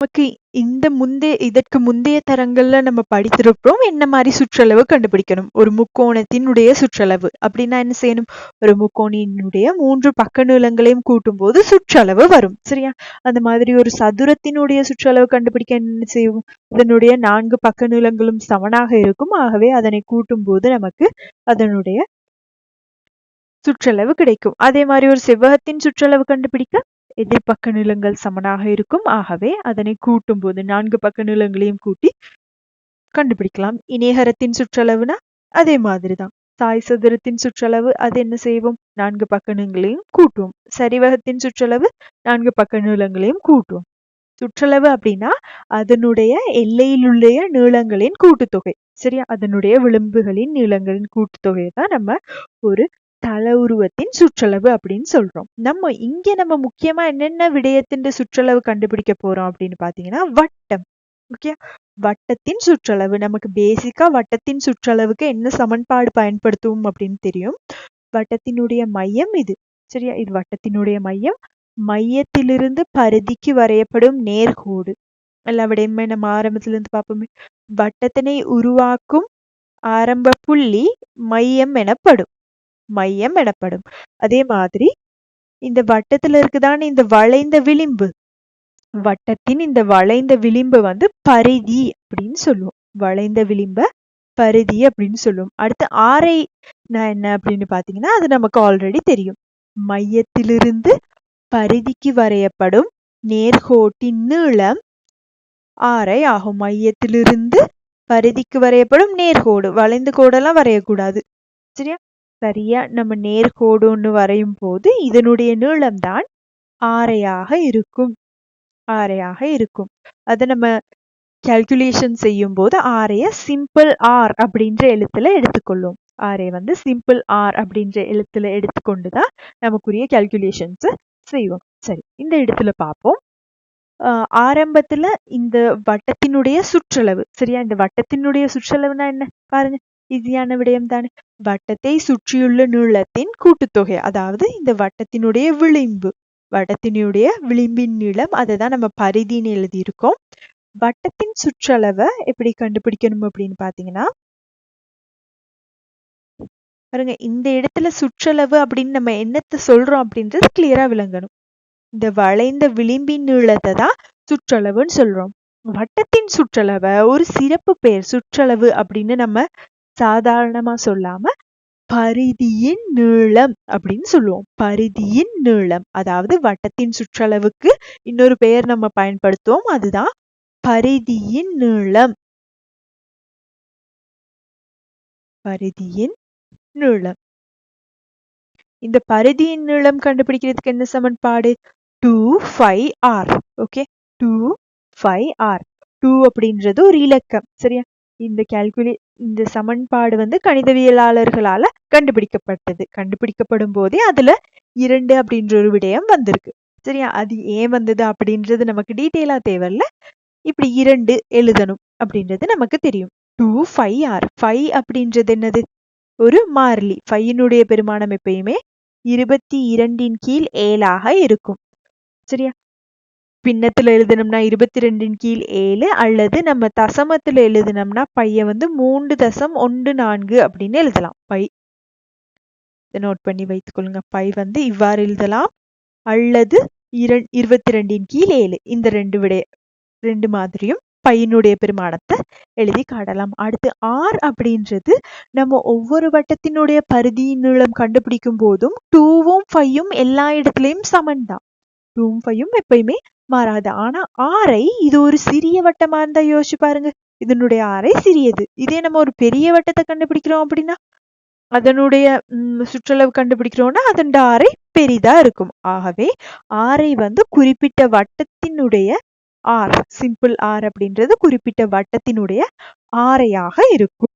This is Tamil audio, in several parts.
நமக்கு இந்த முந்தைய இதற்கு முந்தைய தரங்கள்ல நம்ம படித்திருக்கிறோம் என்ன மாதிரி சுற்றளவு கண்டுபிடிக்கணும்? ஒரு முக்கோணத்தினுடைய சுற்றளவு. அப்படின்னா என்ன செய்யணும்? ஒரு முக்கோணினுடைய மூன்று பக்க நீளங்களையும் கூட்டும் போது சுற்றளவு வரும். சரியா? அந்த மாதிரி ஒரு சதுரத்தினுடைய சுற்றளவு கண்டுபிடிக்க என்ன செய்வோம்? இதனுடைய நான்கு பக்க நீளங்களும் சமனாக இருக்கும். ஆகவே அதனை கூட்டும் போது நமக்கு அதனுடைய சுற்றளவு கிடைக்கும். அதே மாதிரி ஒரு செவ்வகத்தின் சுற்றளவு கண்டுபிடிக்க எதிர்பக்க நீளங்கள் சமனாக இருக்கும். ஆகவே அதனை கூட்டும் போது நான்கு பக்க நீளங்களையும் கூட்டி கண்டுபிடிக்கலாம். இணையகரத்தின் சுற்றளவுனா அதே மாதிரிதான். சாய் சதுரத்தின் சுற்றளவு அது என்ன செய்வோம்? நான்கு பக்க நிலங்களையும் கூட்டுவோம். சரிவகத்தின் சுற்றளவு நான்கு பக்க நீளங்களையும் கூட்டுவோம். சுற்றளவு அப்படின்னா அதனுடைய எல்லையிலுள்ள நீளங்களின் கூட்டுத்தொகை. சரியா? அதனுடைய விளிம்புகளின் நீளங்களின் கூட்டுத்தொகையை தான் நம்ம ஒரு தல உருவத்தின் சுற்றளவு அப்படின்னு சொல்றோம். நம்ம இங்க நம்ம முக்கியமா என்னென்ன விடயத்தின் சுற்றளவு கண்டுபிடிக்க போறோம் அப்படின்னு பாத்தீங்கன்னா வட்டம். ஓகே? வட்டத்தின் சுற்றளவு. நமக்கு பேசிக்கா வட்டத்தின் சுற்றளவுக்கு என்ன சமன்பாடு பயன்படுத்துவோம் அப்படின்னு தெரியும். வட்டத்தினுடைய மையம் இது. சரியா? இது வட்டத்தினுடைய மையம். மையத்திலிருந்து பரிதிக்கு வரையப்படும் நேர்கோடு. எல்லா விடையுமே நம்ம ஆரம்பத்திலிருந்து பார்ப்போமே. வட்டத்தினை உருவாக்கும் ஆரம்ப புள்ளி மையம் எனப்படும். மையம் எனப்படும். அதே மாதிரி இந்த வட்டத்துல இருக்குதான இந்த வளைந்த விளிம்பு? வட்டத்தின் இந்த வளைந்த விளிம்பு வந்து பரிதி அப்படின்னு சொல்லுவோம். வளைந்த விளிம்ப பரிதி அப்படின்னு சொல்லுவோம். அடுத்து ஆரை என்ன அப்படின்னு பாத்தீங்கன்னா அது நமக்கு ஆல்ரெடி தெரியும். மையத்திலிருந்து பரிதிக்கு வரையப்படும் நேர்கோட்டின் நீளம் ஆரை ஆகும். மையத்திலிருந்து பரிதிக்கு வரையப்படும் நேர்கோடு. வளைந்த கோடெல்லாம் வரையக்கூடாது. சரியா? சரியா நம்ம நேர்கோடு ஒன்று வரையும் போது இதனுடைய நீளம்தான் ஆரையாக இருக்கும். ஆரையாக இருக்கும். அதை நம்ம கால்குலேஷன் செய்யும் போது ஆரைய சிம்பிள் ஆர் அப்படின்ற எழுத்துல எடுத்துக்கொள்ளும். ஆரை வந்து சிம்பிள் ஆர் அப்படின்ற எழுத்துல எடுத்துக்கொண்டுதான் நமக்குரிய கால்குலேஷன்ஸ் செய்வோம். சரி இந்த இடத்துல பார்ப்போம். ஆரம்பத்துல இந்த வட்டத்தினுடைய சுற்றளவு சரியா? இந்த வட்டத்தினுடைய சுற்றளவுனா என்ன? பாருங்க. ஈஸியான விடயம் தானே? வட்டத்தை சுற்றியுள்ள நீளத்தின் கூட்டுத்தொகை அதாவது இந்த வட்டத்தினுடைய விளிம்பு. வட்டத்தினுடைய விளிம்பின் நீளம் அதை தான் நம்ம பரிதின்னு எழுதியிருக்கோம். வட்டத்தின் சுற்றளவை எப்படி கண்டுபிடிக்கணும் அப்படின்னு பாத்தீங்கன்னா பாருங்க இந்த இடத்துல சுற்றளவு அப்படின்னு நம்ம என்னத்தை சொல்றோம் அப்படின்றது கிளியரா விளங்கணும். இந்த வளைந்த விளிம்பின் நீளத்தை தான் சுற்றளவுன்னு சொல்றோம். வட்டத்தின் சுற்றளவை ஒரு சிறப்பு பெயர் சுற்றளவு அப்படின்னு நம்ம சாதாரணமா சொல்லாம பரிதியின் நீளம் அப்படின்னு சொல்லுவோம். பரிதியின் நீளம். அதாவது வட்டத்தின் சுற்றளவுக்கு இன்னொரு பெயர் நம்ம பயன்படுத்துவோம். அதுதான் பரிதியின் நீளம். பரிதியின் நீளம். இந்த பரிதியின் நீளம் கண்டுபிடிக்கிறதுக்கு என்ன சமன்பாடு? Two pi R okay two pi R two அப்படின்றது ஒரு இலக்கம். சரியா? இந்த கால்குலே இந்த சமன்பாடு வந்து கணிதவியலாளர்களால கண்டுபிடிக்கப்பட்டது. கண்டுபிடிக்கப்படும் போதே அதுல இரண்டு அப்படின்ற ஒரு விடயம் வந்திருக்கு. சரியா? அது ஏன் வந்தது அப்படின்றது நமக்கு டீட்டெயிலா தேவையில்ல. இப்படி இரண்டு எழுதணும் அப்படின்றது நமக்கு தெரியும். டூ ஃபைவ் ஆர் ஃபைவ் அப்படின்றது என்னது? ஒரு மாறிலி. ஃபையினுடைய பெருமானம் எப்பயுமே இருபத்தி இரண்டின் கீழ் ஏழாக இருக்கும். சரியா? பின்னத்தில் எழுதினோம்னா இருபத்தி ரெண்டின் கீழ் ஏழு அல்லது நம்ம தசமத்தில் எழுதினோம்னா பையன் வந்து மூன்று தசம் ஒன்று நான்கு அப்படின்னு எழுதலாம். பை. நோட் பண்ணி வைத்துக்கொள்ளுங்க. பை வந்து இவ்வாறு எழுதலாம். அல்லது இருபத்தி ரெண்டின் கீழ் ஏழு. இந்த ரெண்டு விட ரெண்டு மாதிரியும் பையனுடைய பெருமானத்தை எழுதி காட்டலாம். அடுத்து ஆர் அப்படின்றது நம்ம ஒவ்வொரு வட்டத்தினுடைய பரிதியின் நீளம் கண்டுபிடிக்கும் போதும் டூவும் ஃபையும் எல்லா இடத்துலையும் சமன் தான் டூவும் ஃபையும் எப்பயுமே மாறாது ஆனா ஆரை இது ஒரு சிறிய வட்டமா இருந்தா யோசிச்சு பாருங்க. இதனுடைய அறை சிறியது. இதே நம்ம ஒரு பெரிய வட்டத்தை கண்டுபிடிக்கிறோம் அப்படின்னா அதனுடைய சுற்றளவு கண்டுபிடிக்கிறோம்னா அதன் ஆரை பெரிதா இருக்கும். ஆகவே ஆரை வந்து குறிப்பிட்ட வட்டத்தினுடைய ஆர் சிம்பிள் ஆர் அப்படின்றது குறிப்பிட்ட வட்டத்தினுடைய ஆரையாக இருக்கும்.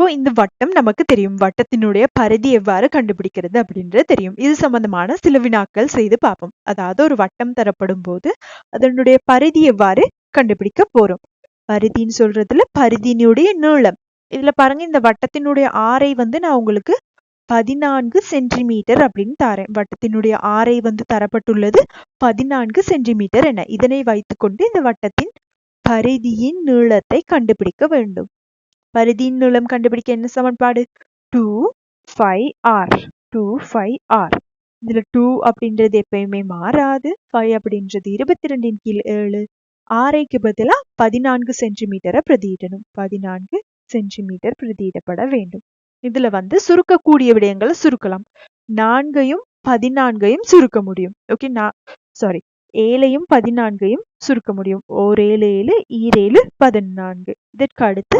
இப்போ இந்த வட்டம் நமக்கு தெரியும். வட்டத்தினுடைய பரிதி எவ்வாறு கண்டுபிடிக்கிறது அப்படின்றது தெரியும். இது சம்பந்தமான சில வினாக்கள் செய்து பார்ப்போம். அதாவது ஒரு வட்டம் தரப்படும் போது அதனுடைய பரிதி எவ்வாறு கண்டுபிடிக்க போறோம். பரிதின்னு சொல்றதுல பரிதியினுடைய நீளம். இதுல பாருங்க இந்த வட்டத்தினுடைய ஆரை வந்து நான் உங்களுக்கு பதினான்கு சென்டிமீட்டர் அப்படின்னு தரேன். வட்டத்தினுடைய ஆரை வந்து தரப்பட்டுள்ளது பதினான்கு சென்டிமீட்டர் என. இதனை வைத்துக்கொண்டு இந்த வட்டத்தின் பரிதியின் நீளத்தை கண்டுபிடிக்க வேண்டும். பரிதியின் நீளம் கண்டுபிடிக்க என்ன சமன்பாடு two pi R two pi R இதில் டூ அப்படின்றது எப்பயுமே மாறாது ஃபைவ் அப்படின்றது இருபத்தி ரெண்டின் கீழ் ஏழு ஆரைக்கு பதிலா பதினான்கு சென்டிமீட்டரை பிரதியிடணும் பதினான்கு சென்டிமீட்டர் பிரதியிடப்பட வேண்டும் இதுல வந்து சுருக்கக்கூடிய விடயங்களை சுருக்கலாம் நான்கையும் பதினான்கையும் சுருக்க முடியும் ஓகே நான் சாரி ஏழையும் பதினான்கையும் சுருக்க முடியும் ஓர் ஏழு ஏழு ஈரேழு பதினான்கு இதற்கு அடுத்து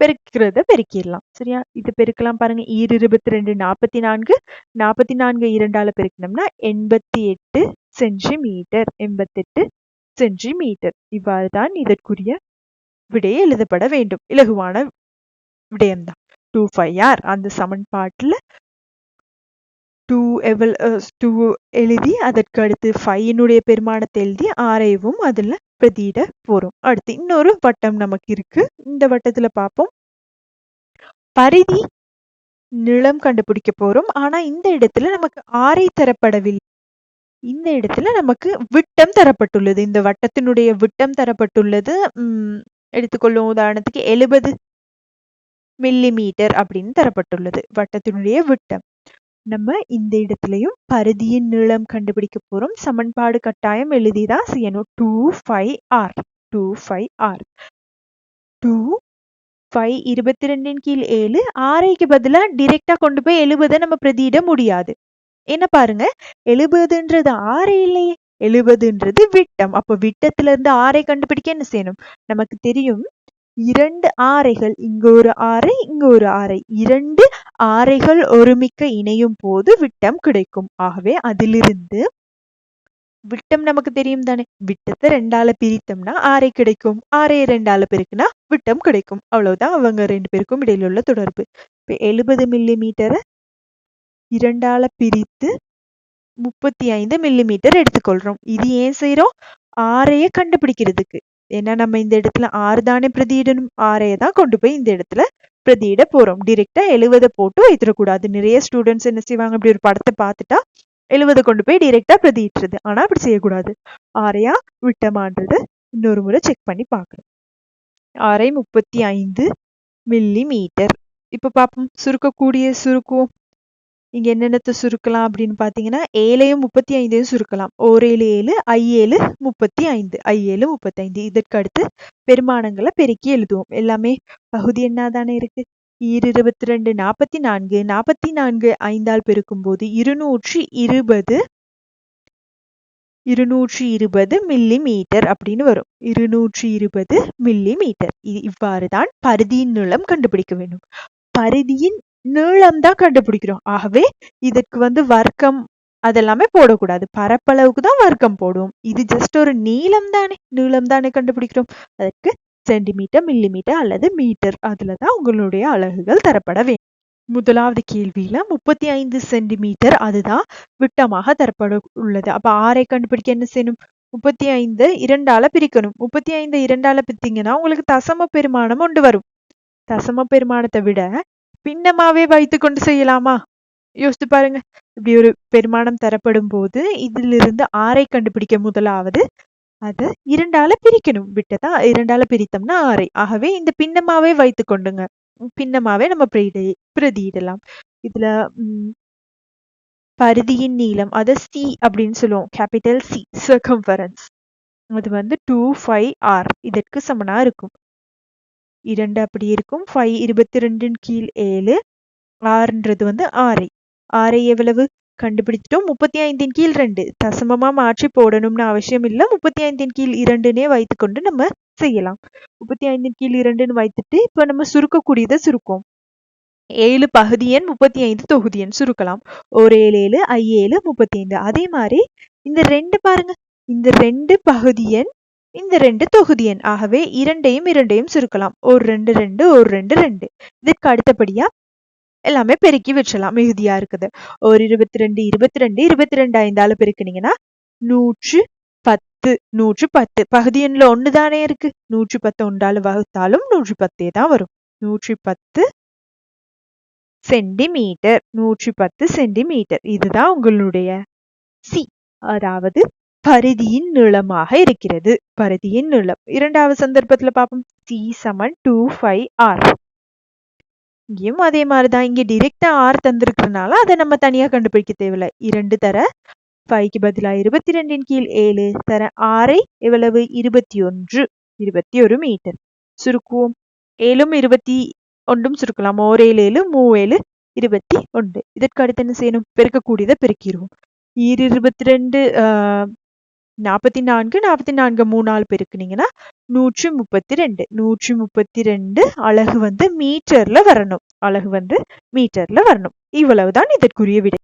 பெருக்கிறத பெருக்கிடலாம். சரியா? இது பெருக்கலாம் பாருங்க. ஈர் இருபத்தி ரெண்டு நாற்பத்தி நான்கு நாற்பத்தி நான்கு இரண்டால பெருக்கணும்னா எண்பத்தி எட்டு சென்டிமீட்டர். எண்பத்தெட்டு சென்டிமீட்டர். இவ்வாறு தான் இதற்குரிய விடை எழுதப்பட வேண்டும். இலகுவான விடயம்தான். டூ ஃபைவ் ஆர் அந்த சமன்பாட்டில் டூ எவல் டூ எழுதி அதற்கு அடுத்து ஃபைனுடைய பெருமானத்தை எழுதி ஆரையவும் அதில் பிரதியிட போறோம். அடுத்து இன்னொரு வட்டம் நமக்கு இருக்கு. இந்த வட்டத்துல பார்ப்போம் பரிதி நிலம் கண்டுபிடிக்க போறோம். ஆனா இந்த இடத்துல நமக்கு ஆரை தரப்படவில்லை. இந்த இடத்துல நமக்கு விட்டம் தரப்பட்டுள்ளது. இந்த வட்டத்தினுடைய விட்டம் தரப்பட்டுள்ளது. உம் எடுத்துக்கொள்ளும் உதாரணத்துக்கு எழுபது மில்லி மீட்டர் அப்படின்னு தரப்பட்டுள்ளது. வட்டத்தினுடைய விட்டம். நம்ம இந்த இடத்துலயும் பரிதியின் நீளம் கண்டுபிடிக்க போறோம். சமன்பாடு கட்டாயம் எழுதிதான் செய்யணும். Two pi R two pi R two pi இருபத்தி ரெண்டின் கீழ் ஏழு ஆரைக்கு பதிலா டிரெக்டாக கொண்டு போய் எழுபதை நம்ம பிரதியிட முடியாது. என்ன பாருங்க எழுபதுன்றது ஆறு இல்லையே. எழுபதுன்றது விட்டம். அப்போ விட்டத்துல இருந்து ஆரை கண்டுபிடிக்க என்ன செய்யணும்? நமக்கு தெரியும் இரண்டு ஆரைகள் இங்கு ஒரு ஆரை இங்கு ஒரு ஆரை. இரண்டு ஆரைகள் ஒருமிக்க இணையும் போது விட்டம் கிடைக்கும். ஆகவே அதிலிருந்து விட்டம் நமக்கு தெரியும் தானே? விட்டத்தை ரெண்டால பிரித்தோம்னா ஆரை கிடைக்கும். ஆரை ரெண்டால பெருக்குனா விட்டம் கிடைக்கும். அவ்வளவுதான் அவங்க ரெண்டு பேருக்கும் இடையில உள்ள தொடர்பு. இப்ப எழுபது மில்லி மீட்டரை இரண்டால பிரித்து முப்பத்தி ஐந்து மில்லி மீட்டர் எடுத்துக்கொள்றோம். இது ஏன் செய்யறோம் ஆரைய கண்டுபிடிக்கிறதுக்கு. ஏன்னா நம்ம இந்த இடத்துல ஆறு தானே பிரதியிடணும்? ஆரைய தான் கொண்டு போய் இந்த இடத்துல பிரதியிட போறோம். டிரெக்டா எழுவதை போட்டு வைத்திடக்கூடாது. நிறைய ஸ்டூடெண்ட்ஸ் என்ன செய்வாங்க? அப்படி ஒரு படத்தை பார்த்துட்டா எழுவதை கொண்டு போய் டிரெக்டா பிரதியிட்டுறது. ஆனா அப்படி செய்யக்கூடாது. ஆரையா விட்டமான்றது இன்னொரு முறை செக் பண்ணி பார்க்கணும். ஆரை முப்பத்தி ஐந்து மில்லி மீட்டர் இப்போ பார்ப்போம். சுருக்கக்கூடிய சுருக்குவோம். இங்கே என்னென்னத்தை சுருக்கலாம் அப்படின்னு பார்த்தீங்கன்னா ஏழையும் முப்பத்தி ஐந்தையும் சுருக்கலாம். ஓர் ஏழு ஏழு ஐ ஏழு முப்பத்தி ஐந்து ஐ ஏழு முப்பத்தி ஐந்து இதற்கு அடுத்து பெருமானங்களை பெருக்கி எழுதுவோம். எல்லாமே பகுதி என்ன தானே இருக்கு? இருபத்தி ரெண்டு நாற்பத்தி நான்கு நாற்பத்தி நான்கு ஐந்தால் பெருக்கும் போது இருநூற்றி இருபது இருநூற்றி இருபது மில்லி மீட்டர் அப்படின்னு வரும். இருநூற்றி இருபது மில்லி மீட்டர் இவ்வாறு தான் பருதியின் நீளம் கண்டுபிடிக்க வேண்டும். பருதியின் நீளம் தான் கண்டுபிடிக்கிறோம். ஆகவே இதற்கு வந்து வர்க்கம் அதெல்லாமே போடக்கூடாது. பரப்பளவுக்கு தான் வர்க்கம் போடுவோம். இது ஜஸ்ட் ஒரு நீளம் தானே நீளம் தானே கண்டுபிடிக்கிறோம். அதற்கு சென்டிமீட்டர் மில்லிமீட்டர் அல்லது மீட்டர் அதுலதான் உங்களுடைய அலகுகள் தரப்பட வேண்டும் முதலாவது கேள்வியில முப்பத்தி ஐந்து சென்டிமீட்டர் அதுதான் விட்டமாக தரப்பட உள்ளது. அப்ப ஆரை கண்டுபிடிக்க என்ன செய்யணும்? முப்பத்தி ஐந்து இரண்டால பிரிக்கணும். முப்பத்தி ஐந்து இரண்டால பிரித்தீங்கன்னா உங்களுக்கு தசம பெருமானம் ஒன்று வரும். தசம பெருமானத்தை விட பின்னமாவே வைத்து கொண்டு செய்யலாமா? யோசித்து பாருங்க. இப்படி ஒரு பெருமானம் தரப்படும் போது இதிலிருந்து ஆரை கண்டுபிடிக்க முதலாவது அது இரண்டால பிரிக்கணும். விட்டதா? இரண்டால பிரித்தோம்னா ஆரை. ஆகவே இந்த பின்னமாவே வைத்து கொண்டுங்க. பின்னமாவே நம்ம பிரதியிடலாம். இதுல உம் பருதியின் நீளம் அதை சி அப்படின்னு சொல்லுவோம். கேபிட்டல் சி சர்க்கம்ஃபரன்ஸ் அது வந்து டூ ஃபைவ் ஆர் இதற்கு சமனா இருக்கும். இரண்டு அப்படி இருக்கும். ஃபைவ் இருபத்தி ரெண்டின் கீழ் ஏழு. ஆறுன்றது வந்து ஆரை ஆரை எவ்வளவு? கண்டுபிடிச்சிட்டோம் முப்பத்தி ஐந்தின் கீழ் ரெண்டு. தசமமா மாற்றி போடணும்னு அவசியம் இல்லை. முப்பத்தி ஐந்தின் கீழ் இரண்டுனே வைத்துக்கொண்டு நம்ம செய்யலாம். முப்பத்தி ஐந்தின் கீழ் இரண்டுன்னு வைத்துட்டு இப்போ நம்ம சுருக்கக்கூடியதை சுருக்கோம் ஏழு பகுதி எண் முப்பத்தி ஐந்து தொகுதி எண் சுருக்கலாம். ஒரு ஏழு ஏழு ஐ ஏழு முப்பத்தி ஐந்து அதே மாதிரி இந்த ரெண்டு பாருங்க. இந்த ரெண்டு பகுதி எண் இந்த ரெண்டு தொகுதி எண். ஆகவே இரண்டையும் இரண்டையும் சுருக்கலாம். ஒரு ரெண்டு ரெண்டு ஒரு ரெண்டு ரெண்டு. இதுக்கு அடுத்தபடியா எல்லாமே பெருக்கி வச்சலாம். மிகுதியா இருக்குது. ஒரு இருபத்தி ரெண்டு இருபத்தி ரெண்டு இருபத்தி ரெண்டு ஐந்தால பெருக்கினீங்கன்னா நூற்று பத்து நூற்று பத்து. பகுதி எண்ணில் ஒன்று தானே இருக்கு. நூற்றி பத்து ஒன்றால வகுத்தாலும் நூற்றி பத்தே தான் வரும். நூற்றி பத்து சென்டிமீட்டர். நூற்றி பத்து சென்டிமீட்டர். இதுதான் உங்களுடைய சி அதாவது பரிதியின் நீளமாக இருக்கிறது. பரிதியின் நீளம் இரண்டாவது சந்தர்ப்பத்துல பார்ப்போம். சி சமன் டூ ஃபைவ் ஆர் இங்கேயும் அதே மாதிரிதான். இங்க டிரெக்டா ஆர் தந்திருக்கிறதுனால அதை நம்ம தனியா கண்டுபிடிக்க தேவையில்லை. இரண்டு தர ஃபைவ்க்கு பதிலா இருபத்தி ரெண்டின் கீழ் ஏழு தர ஆறை எவ்வளவு? இருபத்தி ஒன்று இருபத்தி ஒரு மீட்டர் சுருக்குவோம். ஏழும் இருபத்தி ஒன்றும் சுருக்கலாம். ஓர் ஏழு ஏழு மூவேழு இருபத்தி ஒன்று. இதற்கு அடுத்து என்ன செய்யணும்? பெருக்கக்கூடியதை பெருக்கிடுவோம். இரு இருபத்தி ரெண்டு நாற்பத்தி நான்கு நாற்பத்தி நான்கு மூணால் பெருக்குனீங்கன்னா நூற்றி முப்பத்தி ரெண்டு நூற்றி முப்பத்தி ரெண்டு அழகு வந்து மீட்டர்ல வரணும். அழகு வந்து மீட்டர்ல வரணும். இவ்வளவுதான் இதற்குரிய விடை.